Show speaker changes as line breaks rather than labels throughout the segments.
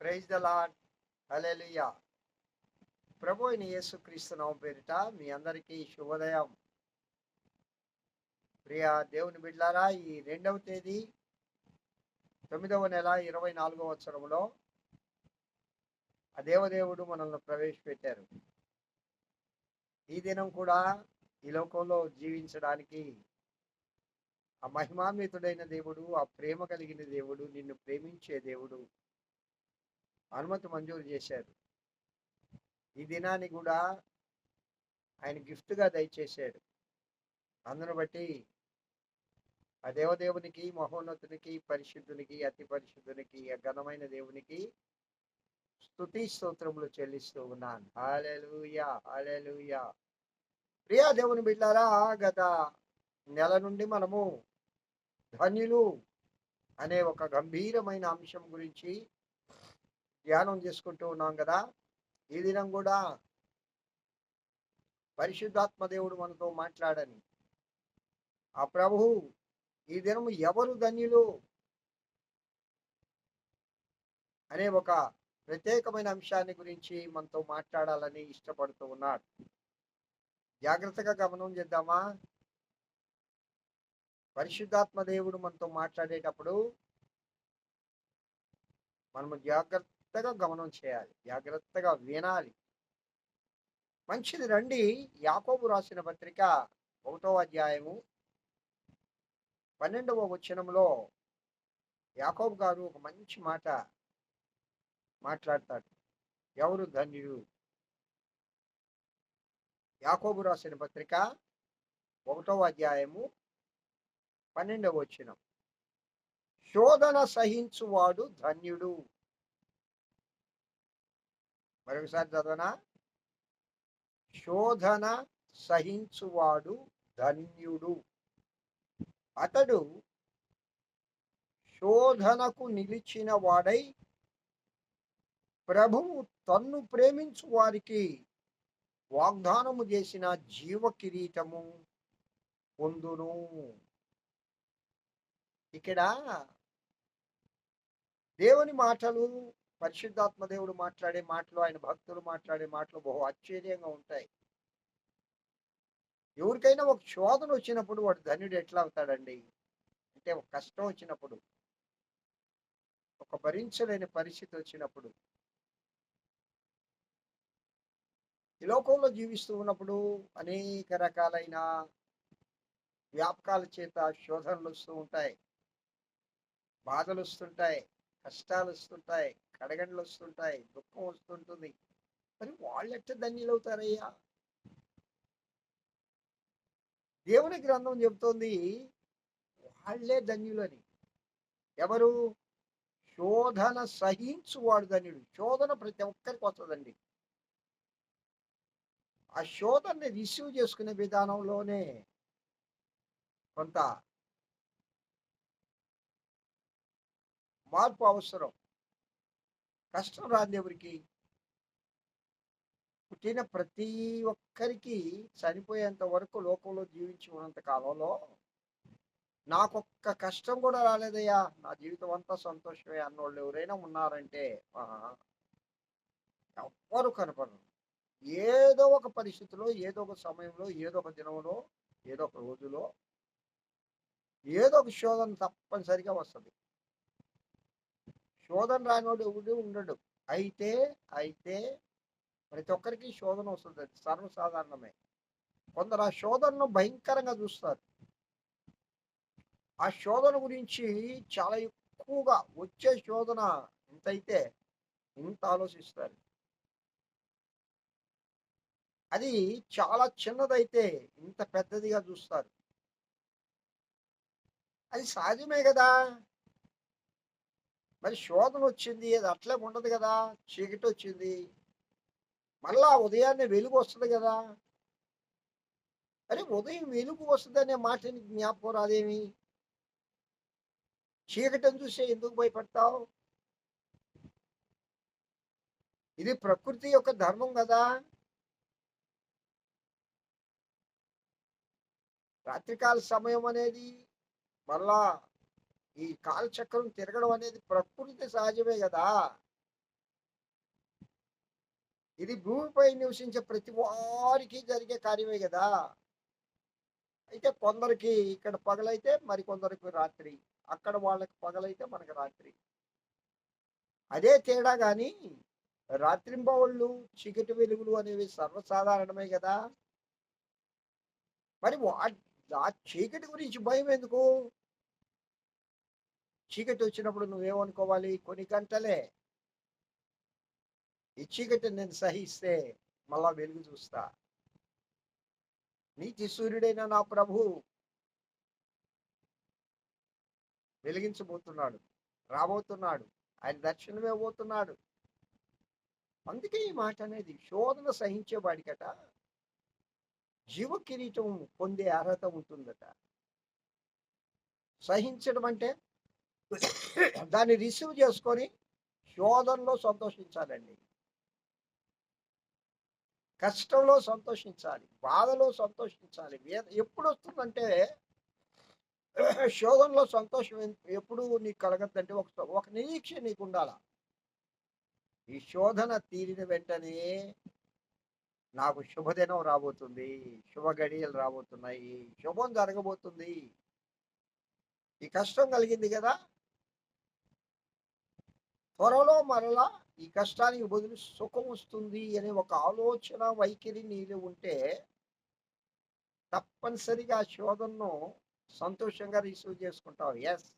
Praise the lord hallelujah ప్రభు అయిన యేసు పేరిట మీ అందరికీ శుభోదయం. ప్రియ దేవుని బిడ్లారా ఈ రెండవ తేదీ తొమ్మిదవ నెల ఇరవై నాలుగవ సంవత్సరంలో ఆ దేవదేవుడు మనల్ని ప్రవేశపెట్టారు. ఈ దినం కూడా ఈ లోకంలో జీవించడానికి ఆ మహిమాన్వితుడైన దేవుడు ఆ ప్రేమ కలిగిన దేవుడు నిన్ను ప్రేమించే దేవుడు అనుమతి మంజూరు చేశారు. ఈ దినాన్ని కూడా ఆయన గిఫ్ట్గా దయచేశాడు. అందును బట్టి ఆ దేవదేవునికి మహోన్నతునికి పరిశుద్ధునికి అతి పరిశుద్ధునికి ఘనమైన దేవునికి స్థుతి స్తోత్రములు చెల్లిస్తూ ఉన్నాను. హాలెలుయా హాలెలుయా ప్రియా దేవుని బిడ్డారా గత నెల నుండి మనము ధన్యులు అనే ఒక గంభీరమైన అంశం గురించి ధ్యానం చేసుకుంటూ ఉన్నాం కదా ఈ దినం కూడా పరిశుద్ధాత్మ దేవుడు మనతో మాట్లాడని. ఆ ప్రభువు ఈ దినం ఎవరు ధన్యులు? అనే ఒక ప్రత్యేకమైన అంశాన్ని గురించి మనతో మాట్లాడాలని ఇష్టపడుతూ ఉన్నాడు. జాగ్రత్తగా గమనం చేద్దామా? పరిశుద్ధాత్మ దేవుడు మనతో మాట్లాడేటప్పుడు మనము జాగ్రత్తగా గమనం చేయాలి జాగ్రత్తగా వినాలి. మంచిది రండి. యాకోబు రాసిన పత్రిక ఒకటో అధ్యాయము పన్నెండవ వచనంలో యాకోబు గారు ఒక మంచి మాట మాట్లాడతాడు. ఎవరు ధన్యుడు యాకోబు రాసిన పత్రిక ఒకటవ అధ్యాయము పన్నెండవ వచనం. శోధన సహించువాడు ధన్యుడు. మరొకసారి చదవనా? శోధన సహించువాడు ధన్యుడు. అతడు శోధనకు నిలిచిన వాడై ప్రభువు తన్ను ప్రేమించు వారికి వాగ్దానము చేసిన జీవ కిరీటము పొందును. ఇక్కడ దేవుని మాటలు పరిశుద్ధాత్మ దేవుడు మాట్లాడే మాటలు ఆయన భక్తులు మాట్లాడే మాటలు బహు ఆశ్చర్యంగా ఉంటాయి. ఎవరికైనా ఒక శోధన వచ్చినప్పుడు వాడు ధనుడు ఎట్లా అవుతాడండి? అంటే ఒక కష్టం వచ్చినప్పుడు ఒక భరించలేని పరిస్థితి వచ్చినప్పుడు ఈ లోకంలో జీవిస్తూ ఉన్నప్పుడు అనేక రకాలైన వ్యాపకాల చేత శోధనలు వస్తూ ఉంటాయి. బాధలు వస్తుంటాయి. కష్టాలు వస్తుంటాయి కడగండ్లు వస్తుంటాయి దుఃఖం వస్తుంటుంది. మరి వాళ్ళు ఎట్ట ధన్యులు అవుతారయ్యా? దేవుని గ్రంథం చెబుతోంది వాళ్ళే ధన్యులని. ఎవరు? శోధన సహించువాడు ధన్యుడు. శోధన ప్రతి ఒక్కరికి వస్తుందండి. ఆ శోధనని రిసీవ్ చేసుకునే విధానంలోనే కొంత మార్పు అవసరం. కష్టం రాదు ఎవరికి? పుట్టిన ప్రతి ఒక్కరికి చనిపోయేంత వరకు లోకంలో జీవించి ఉన్నంత కాలంలో నాకొక్క కష్టం కూడా రాలేదయ్యా. నా జీవితం అంతా సంతోషమే అన్నోళ్ళు ఎవరైనా ఉన్నారంటే ఎవ్వరు కనపడరు. ఏదో ఒక పరిస్థితిలో ఏదో ఒక సమయంలో ఏదో ఒక దినంలో ఏదో ఒక రోజులో ఏదో ఒక శోధన తప్పనిసరిగా వస్తుంది. శోధన రానివాడు ఎవడు ఉండడు. అయితే అయితే ప్రతి ఒక్కరికి శోధన వస్తుంది అది సర్వసాధారణమే. కొందరు ఆ శోధనను భయంకరంగా చూస్తారు. ఆ శోధన గురించి చాలా ఎక్కువగా వచ్చే శోధన ఎంతైతే ఇంత ఆలోచిస్తారు. అది చాలా చిన్నదైతే ఇంత పెద్దదిగా చూస్తారు. అది సహజమే కదా? మరి శోధన వచ్చింది అది అట్లే ఉండదు కదా చీకటి వచ్చింది. మళ్ళా ఉదయాన్నే వెలుగు వస్తుంది కదా. అరే ఉదయం వెలుగు వస్తుంది అనే మాట జ్ఞాపకం రాదేమి? చీకటిని చూసే ఎందుకు భయపడతావు? ఇది ప్రకృతి యొక్క ధర్మం కదా. రాత్రికాల సమయం అనేది మళ్ళా ఈ కాలచక్రం తిరగడం అనేది ప్రకృతి సహజమే కదా. ఇది భూమిపై నివసించే ప్రతి వారికి జరిగే కార్యమే కదా. అయితే కొందరికి ఇక్కడ పగలైతే మరి కొందరికి రాత్రి. అక్కడ వాళ్ళకి పగలైతే మనకి రాత్రి. అదే తేడా కానీ రాత్రింబవళ్ళు చీకటి వెలుగులు అనేవి సర్వసాధారణమే కదా. మరి వా- ఆ చీకటి గురించి భయం ఎందుకు? చీకటి వచ్చినప్పుడు నువ్వేమనుకోవాలి? కొన్ని గంటలే. ఈ చీకటి నేను సహిస్తే మళ్ళా వెలుగు చూస్తా. నీతి సూర్యుడైన నా ప్రభు వెలిగించబోతున్నాడు రాబోతున్నాడు ఆయన దర్శనమే పోతున్నాడు. అందుకే ఈ మాట అనేది శోధన సహించేవాడికట జీవ కిరీటం పొందే అర్హత ఉంటుందట. సహించడం అంటే దాన్ని రిసీవ్ చేసుకొని శోధనలో సంతోషించాలండి. కష్టంలో సంతోషించాలి బాధలో సంతోషించాలి. ఎప్పుడు వస్తుందంటే శోధనలో సంతోషం ఎప్పుడు నీకు కలగద్దంటే ఒక ఒక నిరీక్ష నీకు ఉండాల? ఈ శోధన తీరిన వెంటనే నాకు శుభదినం రాబోతుంది శుభ గడియలు రాబోతున్నాయి శుభం జరగబోతుంది. ఈ కష్టం కలిగింది కదా? త్వరలో మరలా ఈ కష్టానికి బదులు సుఖం వస్తుంది అనే ఒక ఆలోచన వైఖరి నీళ్ళు ఉంటే తప్పనిసరిగా ఆ శోధనను సంతోషంగా రిసీవ్ చేసుకుంటావు. ఎస్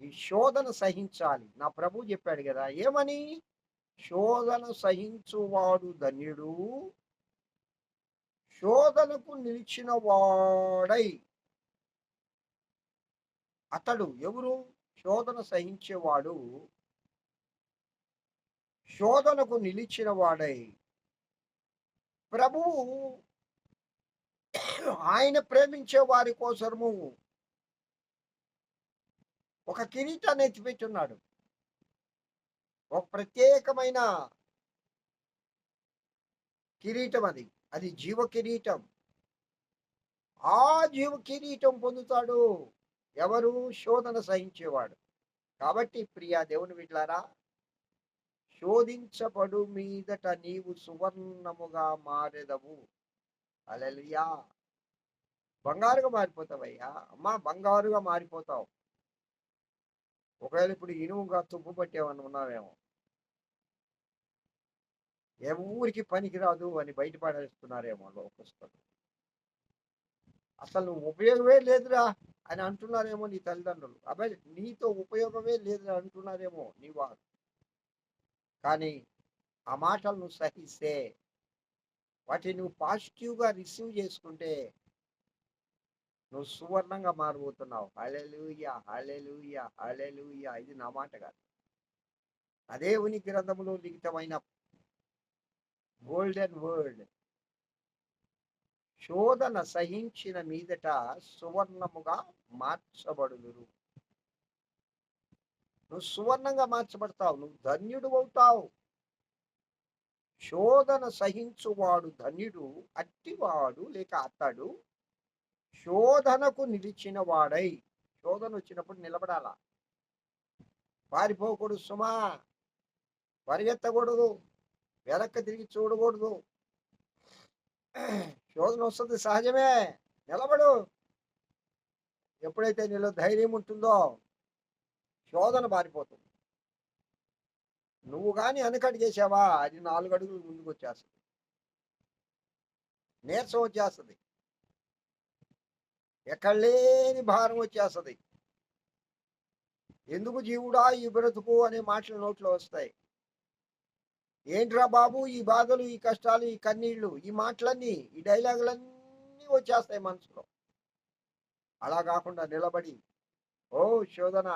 ఈ శోధన సహించాలి. నా ప్రభు చెప్పాడు కదా ఏమని? శోధన సహించువాడు ధన్యుడు శోధనకు నిలిచిన వాడై అతడు ఎవరు? శోధన సహించేవాడు శోధనకు నిలిచిన వాడై ప్రభువు ఆయన ప్రేమించే వారి కోసము ఒక కిరీటాన్ని ఎత్తిపెట్టున్నాడు. ఒక ప్రత్యేకమైన కిరీటం అది. అది జీవ కిరీటం. ఆ జీవ కిరీటం పొందుతాడు. ఎవరు శోధన సహించేవాడు? కాబట్టి ప్రియా దేవుని వీట్లారా శోధించబడు మీదట నీవు సువర్ణముగా మారెదవు. అలలియా బంగారుగా మారిపోతావయ్యా. అమ్మా బంగారుగా మారిపోతావు. ఒకవేళ ఇప్పుడు ఇనుముగా తుప్పు పట్టేవని ఉన్నావేమో. ఎవరికి పనికిరాదు అని బయటపడేస్తున్నారేమో లోకస్తులు. అసలు ఉపయోగమే లేదురా. అని అంటున్నారేమో నీ తల్లిదండ్రులు. అబ్బాయి నీతో ఉపయోగమే లేదు అంటున్నారేమో నీ వారు. కానీ ఆ మాటలు నువ్వు సహిస్తే వాటిని నువ్వు పాజిటివ్గా రిసీవ్ చేసుకుంటే నువ్వు సువర్ణంగా మారిపోతున్నావు హలెలుయ హలెలుయ హలెలుయ ఇది నా మాట కాదు. అదే ఉని గ్రంథంలో లిఖితమైన గోల్డెన్ వర్డ్ శోధన సహించిన మీదట సువర్ణముగా మార్చబడుదురు. నువ్వు సువర్ణంగా మార్చబడతావు నువ్వు ధన్యుడు అవుతావు. శోధన సహించువాడు ధన్యుడు అట్టివాడు లేక అతడు శోధనకు నిలిచిన వాడై శోధన వచ్చినప్పుడు నిలబడాల? పారిపోకూడదు సుమా పరిగెత్తకూడదు వెనక్కి తిరిగి చూడకూడదు. శోధన వస్తుంది సహజమే. నిలబడు. ఎప్పుడైతే నీలో ధైర్యం ఉంటుందో శోధన పారిపోతుంది నువ్వు కానీ వెనకడి చేసావా? అది నాలుగు అడుగులు ముందుకు వచ్చేస్తుంది. నీరసం వచ్చేస్తుంది. ఎక్కడ లేని భారం వచ్చేస్తుంది. ఎందుకు జీవుడా? ఈ బ్రతుకు అనే మాటలు నోట్లో వస్తాయి. ఏంట్రా బాబు ఈ బాధలు ఈ కష్టాలు ఈ కన్నీళ్ళు ఈ మాటలన్నీ ఈ డైలాగులన్నీ వచ్చేస్తాయి మనసులో. అలా కాకుండా నిలబడి ఓ శోధన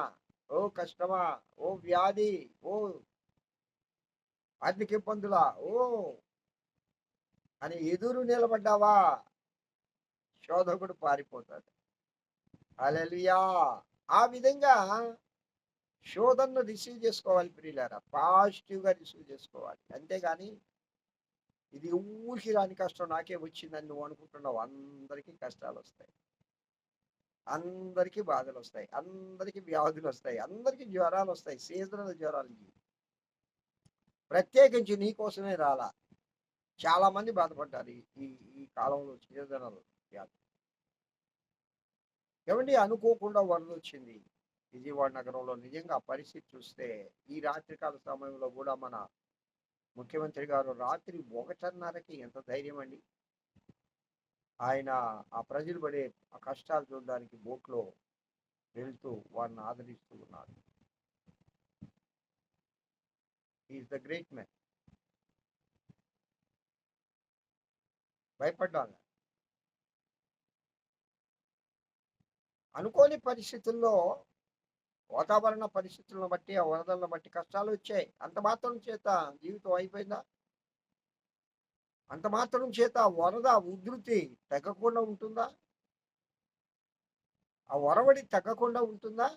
ఓ కష్టమా ఓ వ్యాధి ఓ ఆర్థిక ఇబ్బందులా ఓ అని ఎదురు నిలబడ్డావా? శోధకుడు పారిపోతాడు. అలెలుయా ఆ విధంగా శోధనను రిసీవ్ చేసుకోవాలి ప్రియులారా. పాజిటివ్గా రిసీవ్ చేసుకోవాలి. అంతేగాని ఇది ఊరికి రాని కష్టం. నాకే వచ్చిందని నువ్వు అనుకుంటున్నావు. అందరికీ కష్టాలు వస్తాయి. అందరికీ బాధలు వస్తాయి. అందరికీ వ్యాధులు వస్తాయి. అందరికీ జ్వరాలు వస్తాయి. సీజనల్ జ్వరాలు ఇవి. ప్రత్యేకించి నీకోసమే రాలా. చాలా మంది బాధపడ్డారు ఈ- ఈ ఈ కాలంలో సీజనల్ వ్యాధి. ఏమండి? అనుకోకుండా వరద వచ్చింది విజయవాడ నగరంలో నిజంగా పరిస్థితి చూస్తే ఈ రాత్రికాల సమయంలో కూడా మన ముఖ్యమంత్రి గారు రాత్రి ఒకటిన్నరకి ఎంత ధైర్యం అండి? ఆయన ఆ ప్రజలు పడే ఆ కష్టాలు చూడడానికి బోట్లో వెళ్తూ వారిని ఆదరిస్తూ ఉన్నారు. ఈజ్ ద గ్రేట్ మ్యాన్ భయపడ్డాను. అనుకోని పరిస్థితుల్లో వాతావరణ పరిస్థితులను బట్టి ఆ వరదలను బట్టి కష్టాలు వచ్చాయి. అంత మాత్రం చేత జీవితం అయిపోయిందా? అంత మాత్రం చేత వరద ఉధృతి తగ్గకుండా ఉంటుందా? ఆ వరవడి తగ్గకుండా ఉంటుందా?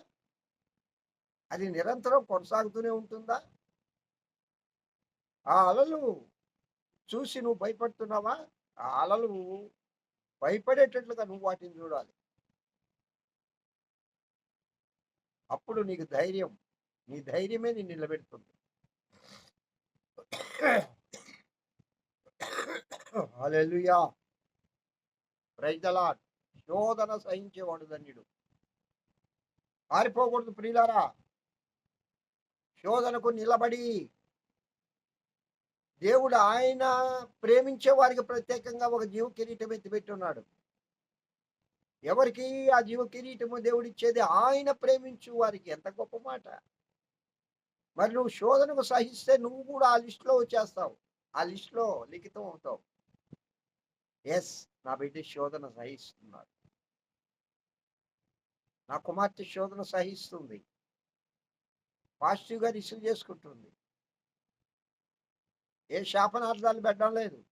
అది నిరంతరం కొనసాగుతూనే ఉంటుందా? ఆ అలలు చూసి నువ్వు భయపడుతున్నావా? ఆ అలలు భయపడేటట్లుగా నువ్వు వాటిని చూడాలి. అప్పుడు నీకు ధైర్యం నీ ధైర్యమే నేను నిలబెడుతుంది. హల్లెలూయా. ప్రైజ్ శోధన సహించేవాడు ధన్యుడు పారిపోకూడదు ప్రియులారా. శోధనకు నిలబడి దేవుడు ఆయన ప్రేమించే వారికి ప్రత్యేకంగా ఒక జీవ కిరీటం ఎత్తిపెట్టి ఉన్నాడు. ఎవరికి ఆ జీవ కిరీటము దేవుడు ఇచ్చేది ఆయన ప్రేమించు వారికి. ఎంత గొప్ప మాట. మరి నువ్వు శోధనకు సహిస్తే నువ్వు కూడా ఆ లిస్టులో వచ్చేస్తావు. ఆ లిస్టులో లిఖితం అవుతావు. ఎస్ నా బిడ్డ శోధన సహిస్తున్నాడు. నా కుమార్తె శోధన సహిస్తుంది. పాజిటివ్గా రిసీవ్ చేసుకుంటుంది. ఏ శాపనార్థాలు పెట్టడం లేదు.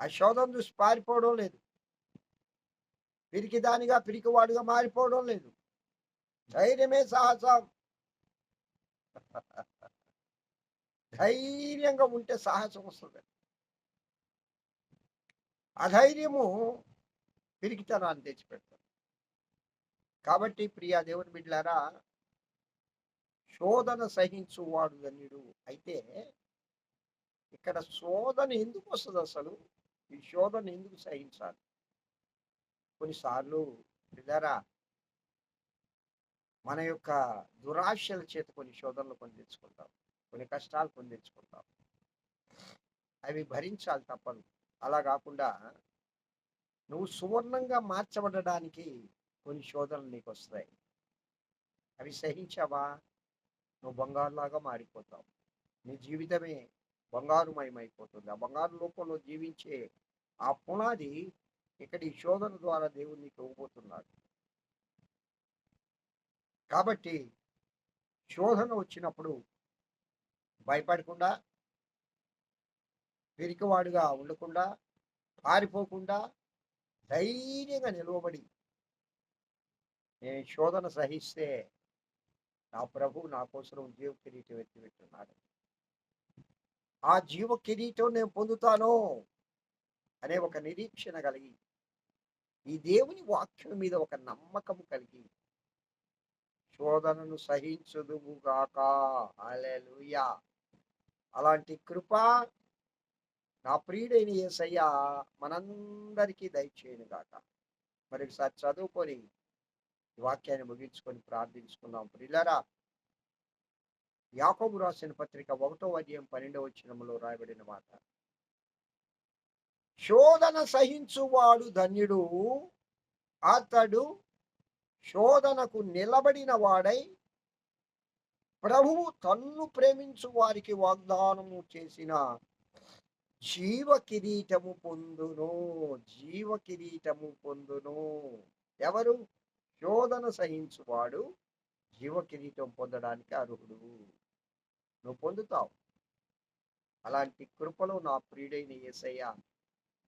ఆ శోధన చూసి పారిపోవడం లేదు. పిరికి దానిగా పిరికివాడుగా మారిపోవడం లేదు. ధైర్యమే సాహసం. ధైర్యంగా ఉంటే సాహసం వస్తుంది. అధైర్యము పిరికితనాన్ని తెచ్చిపెడతారు కాబట్టి ప్రియా దేవుని బిడ్డలారా శోధన సహించువాడు ధన్యుడు అయితే ఇక్కడ శోధన ఎందుకు వస్తుంది అసలు? ఈ శోధన ఎందుకు సహించాలి? కొన్నిసార్లు బిడ్డారా మన యొక్క దురాశల చేత కొన్ని శోధనలు కొన్ని తెచ్చుకుంటాం కొన్ని కష్టాలు కొన్ని తెచ్చుకుంటాం అవి భరించాలి తప్పదు. అలా కాకుండా నువ్వు సువర్ణంగా మార్చబడడానికి కొన్ని శోధనలు నీకు వస్తాయి అవి సహించావా? నువ్వు బంగారులాగా మారిపోతావు. నీ జీవితమే బంగారుమయమైపోతుంది. ఆ బంగారు లోకంలో జీవించే ఆ పునాది ఇక్కడ ఈ శోధన ద్వారా దేవుడు నీకు ఇవ్వబోతున్నాడు. కాబట్టి శోధన వచ్చినప్పుడు భయపడకుండా పిరికివాడుగా ఉండకుండా పారిపోకుండా ధైర్యంగా నిలవబడి నేను శోధన సహిస్తే నా ప్రభు నా కోసం జీవ కిరీటం ఎత్తిపెట్టున్నాడు ఆ జీవ కిరీటం నేను పొందుతాను అనే ఒక నిరీక్షణ కలిగి ఈ దేవుని వాక్యం మీద ఒక నమ్మకం కలిగి. శోధనను సహించుదువుగాక అలెలుయా అలాంటి కృప నా ప్రియుడైన ఏసయ్య మనందరికీ దయచేయనుగాక మరొకసారి మరి చదువుకొని వాక్యాన్ని ముగించుకొని ప్రార్థించుకుందాం ప్రిల్లరా యాకోబు రాసిన పత్రిక ఒకటో అధ్యాయం పన్నెండవ వచనములో రాయబడిన మాట. శోధన సహించువాడు ధన్యుడు. అతడు శోధనకు నిలబడిన వాడై ప్రభువు తన్ను ప్రేమించు వారికి వాగ్దానము చేసిన జీవ కిరీటము పొందును జీవ కిరీటము పొందును. ఎవరు? శోధన సహించువాడు జీవ కిరీటం పొందడానికి అర్హుడు. నువ్వు పొందుతావు. అలాంటి కృపలో నా ప్రియుడైన యేసయ్య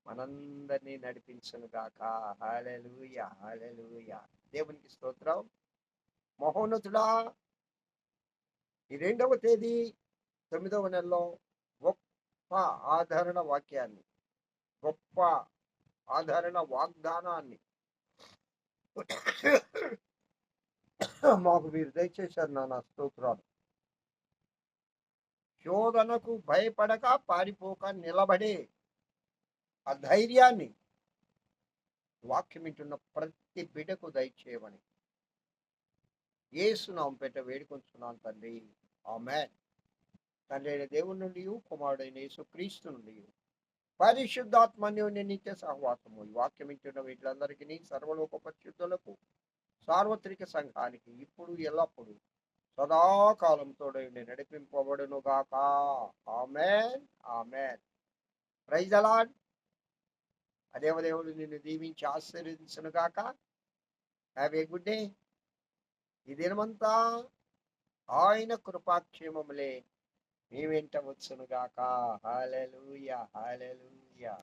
మనందరినీ నడిపించను గాక. హాలెలూయ హాలెలూయ దేవునికి స్తోత్రం. మహోన్నతుడా ఈ రెండవ తేదీ తొమ్మిదవ నెలలో గొప్ప ఆదరణ వాక్యాన్ని గొప్ప ఆదరణ వాగ్దానాన్ని మాకు మీరు దయచేశారు నాన్న స్తోత్రాలు. శోధనకు భయపడక పారిపోక నిలబడే ఆ ధైర్యాన్ని వాక్యం వింటున్న ప్రతి బిడ్డకు దయచేయమని. ఏసునాం పెట్ట వేడుకొంచున్నాను తండ్రి. ఆమె తండ్రి అయిన దేవుని నుండి కుమారుడైన యేసు క్రీస్తు నుండి పరిశుద్ధాత్మన్యుని నిత్య సహవాసము. ఈ వాక్యం వింటున్న వీటిలందరికీ సర్వలోక పరిశుద్ధులకు సార్వత్రిక సంఘానికి ఇప్పుడు ఎల్లప్పుడు సదాకాలంతో నడిపింపబడును గాక ఆమెన్. ఆమెన్. ప్రైజ్ అలాడ్ అదేవదేవుడు నిన్ను దీవించి ఆశీర్వదించను గాక. హ్యావ్ ఏ గుడ్ డే ఈ దినమంతా ఆయన కృపాక్షేమములే మీ వెంట వచ్చును గాక. Hallelujah hallelujah